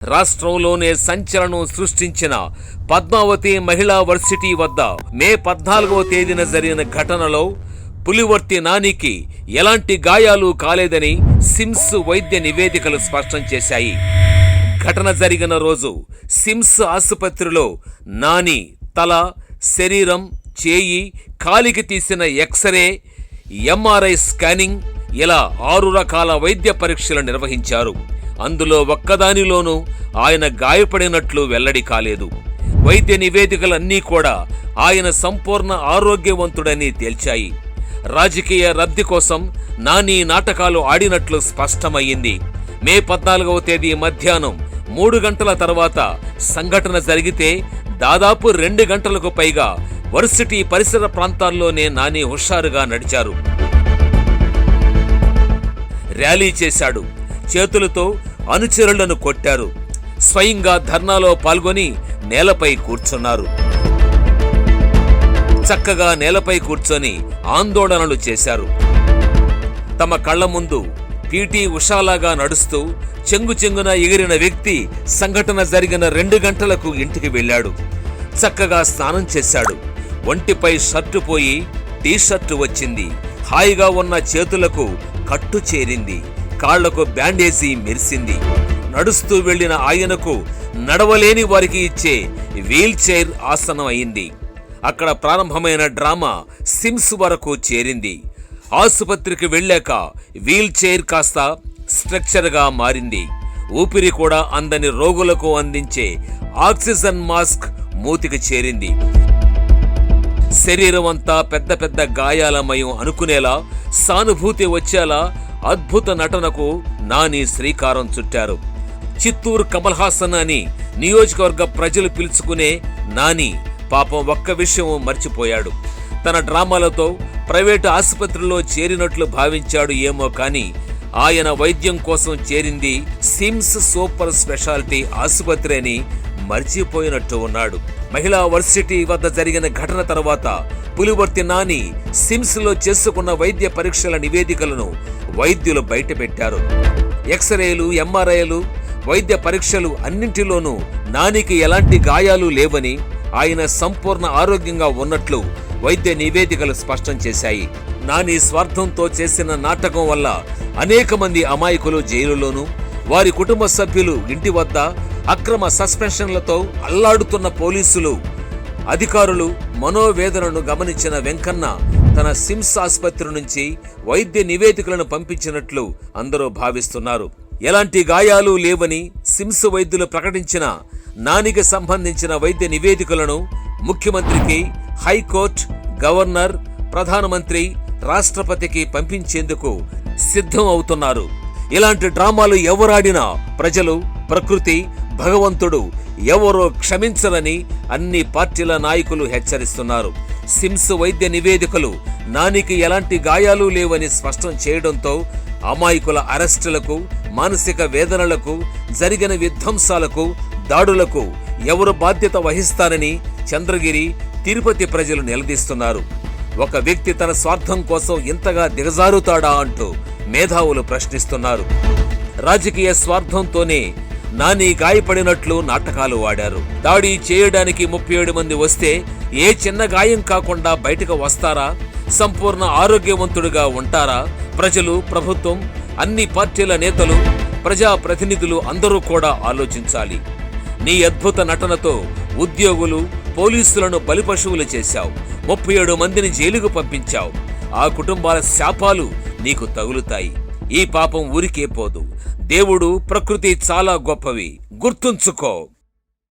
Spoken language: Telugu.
రాష్ట్రంలోనే సంచలనం సృష్టించిన పద్మావతి మహిళా వర్సిటీ వద్ద మే పద్నాలుగవ తేదీన జరిగిన ఘటనలో పులివర్తి నానికి ఎలాంటి గాయాలు కాలేదని సిమ్స్ వైద్య నివేదికలు స్పష్టం చేశాయి. ఘటన జరిగిన రోజు సిమ్స్ ఆసుపత్రిలో నాని తల శరీరం చేయి కాలికి తీసిన ఎక్స్రే ఎంఆర్ఐ స్కానింగ్ ఇలా ఆరు రకాల వైద్య పరీక్షలు నిర్వహించారు. అందులో ఒక్కదానిలోనూ ఆయన గాయపడినట్లు వెల్లడి కాలేదు. వైద్య నివేదికలన్నీ కూడా ఆయన సంపూర్ణ ఆరోగ్యవంతుడని తేల్చాయి. రాజకీయ రద్ది కోసం నాని నాటకాలు ఆడినట్లు స్పష్టమయ్యింది. మే పద్నాలుగవ తేదీ మధ్యాహ్నం మూడు గంటల తర్వాత సంఘటన జరిగితే దాదాపు రెండు గంటలకు పైగా వర్సిటీ పరిసర ప్రాంతాల్లోనే నాని హుషారుగా నడిచారు. ర్యాలీ చేశాడు. చేతులతో అనుచరులను కొట్టారు. స్వయంగా ధర్నాలో పాల్గొని నేలపై కూర్చున్నారు. చక్కగా నేలపై కూర్చొని ఆందోళనలు చేశారు. తమ కళ్ళ ముందు పీటీ ఉషాలాగా నడుస్తూ చెంగు చెంగున ఎగిరిన వ్యక్తి సంఘటన జరిగిన రెండు గంటలకు ఇంటికి వెళ్ళాడు. చక్కగా స్నానం చేశాడు. ఒంటిపై షర్టు పోయి టీ షర్టు వచ్చింది. హాయిగా ఉన్న చేతులకు కట్టు చేరింది. కాళ్ళకు బ్యాండేజీ మెరిసింది. నడుస్తూ వెళ్ళిన ఆయనకు నడవలేని వారికి ఇచ్చే వీల్ చైర్ ఆసనం అయింది. అక్కడ ప్రారంభమైన డ్రామా సిమ్స్ వరకు చేరింది. ఆసుపత్రికి వెళ్ళాక వీల్ చైర్ కాస్త స్ట్రక్చర్గా మారింది. ఊపిరి కూడా అందని రోగులకు అందించే ఆక్సిజన్ మాస్క్ మూతికి చేరింది. శరీరం అంతా పెద్ద పెద్ద గాయాలమయం అనుకునేలా సానుభూతి వచ్చేలా అద్భుత నటనకు నాని శ్రీకారం చుట్టారు. చిత్తూరు కమల్ హాసన్ అని నియోజకవర్గ ప్రజలు పిలుచుకునే నాని పాపం ఒక్క విషయం మర్చిపోయాడు. తన డ్రామాలతో ప్రైవేటు ఆసుపత్రిలో చేరినట్లు భావించాడు ఏమో కానీ ఆయన వైద్యం కోసం చేరింది సిమ్స్ సూపర్ స్పెషాలిటీ ఆసుపత్రి అని మర్చిపోయినట్టు ఉన్నాడు. మహిళా వర్సిటీ వద్ద జరిగిన ఘటన తర్వాత పులివర్తి నాని సిమ్స్లో చేసుకున్న వైద్య పరీక్షల నివేదికలను వైద్యులు బయటపెట్టారు. ఎక్స్రేలు ఎంఆర్ఐలు వైద్య పరీక్షలు అన్నింటిలోనూ నానికి ఎలాంటి గాయాలు లేవని ఆయన సంపూర్ణ ఆరోగ్యంగా ఉన్నట్లు వైద్య నివేదికలు స్పష్టం చేశాయి. నాని స్వార్థంతో చేసిన నాటకం వల్ల అనేక మంది అమాయకులు జైలులోనూ వారి కుటుంబ సభ్యులు ఇంటి వద్ద అక్రమ సస్పెన్షన్లతో అల్లాడుతున్న పోలీసులు అధికారులు మనోవేదనను గమనించిన వెంకన్న తన సిమ్స్ ఆసుపత్రి నుంచి వైద్య నివేదికలను పంపించినట్లు అందరూ భావిస్తున్నారు. ఎలాంటి గాయాలు లేవని సిమ్స్ వైద్యులు ప్రకటించిన నానికి సంబంధించిన వైద్య నివేదికలను ముఖ్యమంత్రికి హైకోర్టు గవర్నర్ ప్రధానమంత్రి రాష్ట్రపతికి పంపించేందుకు సిద్ధం అవుతున్నారు. ఇలాంటి డ్రామాలు ఎవరాడినా ప్రజలు ప్రకృతి భగవంతుడు ఎవరో క్షమించరని అన్ని పార్టీల నాయకులు హెచ్చరిస్తున్నారు. సిమ్స్ వైద్య నివేదికలు. నానికి ఎలాంటి గాయాలు లేవని స్పష్టం చేయడంతో అమాయకుల అరెస్టులకు మానసిక వేదనలకు జరిగిన విధ్వంసాలకు దాడులకు ఎవరు బాధ్యత వహిస్తారని చంద్రగిరి తిరుపతి ప్రజలు నిలదీస్తున్నారు. ఒక వ్యక్తి తన స్వార్థం కోసం ఇంతగా దిగజారుతాడా అంటూ మేధావులు ప్రశ్నిస్తున్నారు. రాజకీయ స్వార్థంతోనే నాని గాయపడినట్లు నాటకాలు వాడారు దాడి చేయడానికి ముప్పై ఏడు మంది వస్తే ఏ చిన్న గాయం కాకుండా బయటకు వస్తారా? సంపూర్ణ ఆరోగ్యవంతుడిగా ఉంటారా? ప్రజలు ప్రభుత్వం అన్ని పార్టీల నేతలు ప్రజా ప్రతినిధులు అందరూ కూడా ఆలోచించాలి. నీ అద్భుత నటనతో ఉద్యోగులు పోలీసులను బలిపశువులు చేశావు. ముప్పై ఏడు మందిని జైలుకు పంపించావు. ఆ కుటుంబాల శాపాలు నీకు తగులుతాయి. ఈ పాపం ఊరికే పోదు. దేవుడు ప్రకృతి చాలా గొప్పవి. గుర్తుంచుకో.